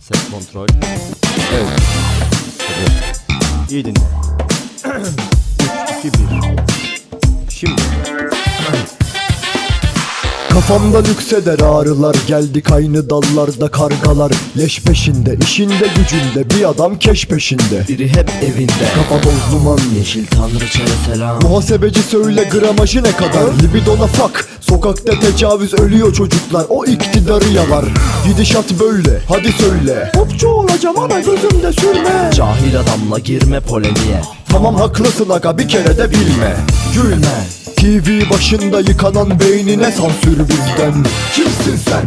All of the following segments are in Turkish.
Ses kontrol. Evet. Hadi. İyi dinle. Kafamda nükseder ağrılar Geldik aynı dallarda kargalar. Leş peşinde işinde gücünde Bir adam keş peşinde. Biri hep evinde. Kafa toz duman Yeşil tanrıçaya selam. Muhasebeci söyle gramajı ne kadar? Libidona fuck. Sokakta tecavüz ölüyor çocuklar O iktidarı yalar Gidişat böyle hadi söyle. Popçu olacağım ama gözümde sürme. Cahil adamla girme polemiğe. Tamam haklısın aga bir kere de bilme. Gülme TV başında yıkanan beynine sansür bizden. Kimsin sen?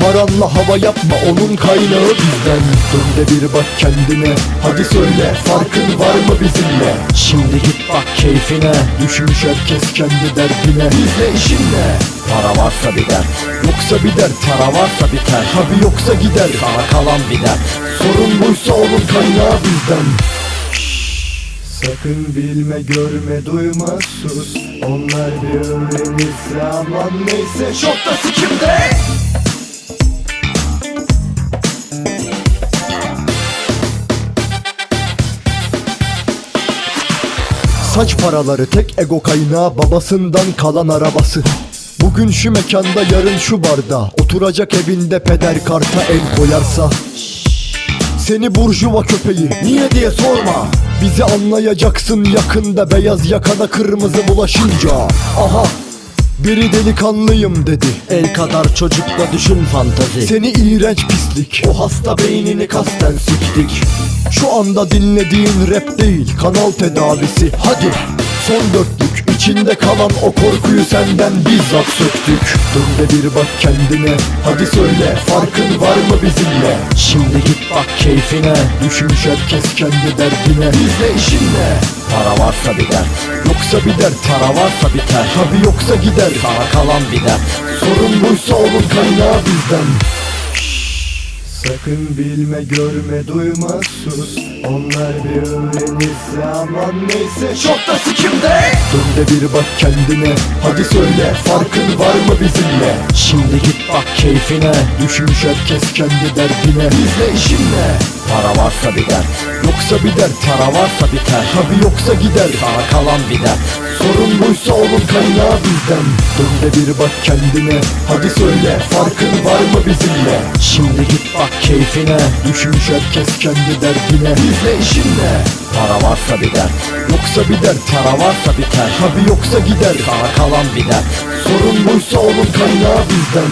Paranla hava yapma onun kaynağı bizden. Dön de bir bak kendine Hadi söyle farkın var mı bizimle? Şimdi git bak keyfine Düşmüş herkes kendi derdine. Bizle işin ne? Para varsa bir dert Yoksa bir dert. Para varsa biter Tabi yoksa gider. Sana kalan bir dert. Sorun buysa onun kaynağı bizden Sakın bilme görme duyma sus. Onlar bir öğrenirse aman neyse. Çok da sikimde Saç paraları tek ego kaynağı babasından kalan arabası. Bugün şu mekanda yarın şu barda. Oturacak evinde peder karta el koyarsa seni burjuva köpeği. Niye diye sorma. Bizi anlayacaksın yakında beyaz yakada kırmızı bulaşınca. Aha biri delikanlıyım dedi. El kadar çocukla düşün fantazi. Seni iğrenç pislik. O hasta beynini kasten siktik. Şu anda dinlediğin rap değil kanal tedavisi. Hadi son dörtlük içinde kalan o korkuyu senden bizzat söktük. Dön de bir bak kendine hadi söyle farkın var mı bizimle? Şimdi git bak keyfine Düşmüş herkes kendi derdine. Bizle işin ne? Para varsa bir dert Yoksa bir dert. Para varsa biter Tabi yoksa gider. Sana kalan bir dert. Sorun buysa onun kaynağı bizden Sakın bilme görme duyma sus. Onlar bir öğrenirse aman neyse. Çok da sikimde. Dön de bir bak kendine. Hadi söyle farkın var mı bizimle? Şimdi git bak keyfine. Düşmüş herkes kendi derdine. Bizle işin ne? Para varsa bir dert Yoksa bir dert. Para varsa biter Tabi yoksa gider. Sana kalan bir dert. Sorun buysa onun kaynağı bizden. Dön de bir bak kendine. Hadi söyle farkın var mı bizimle Şimdi git bak keyfine. Düşmüş herkes kendi derdine. Bizle işin ne? Para varsa bir dert Yoksa bir dert. Para varsa biter Tabi yoksa gider. Sana kalan bir dert. Sorun buysa onun kaynağı bizden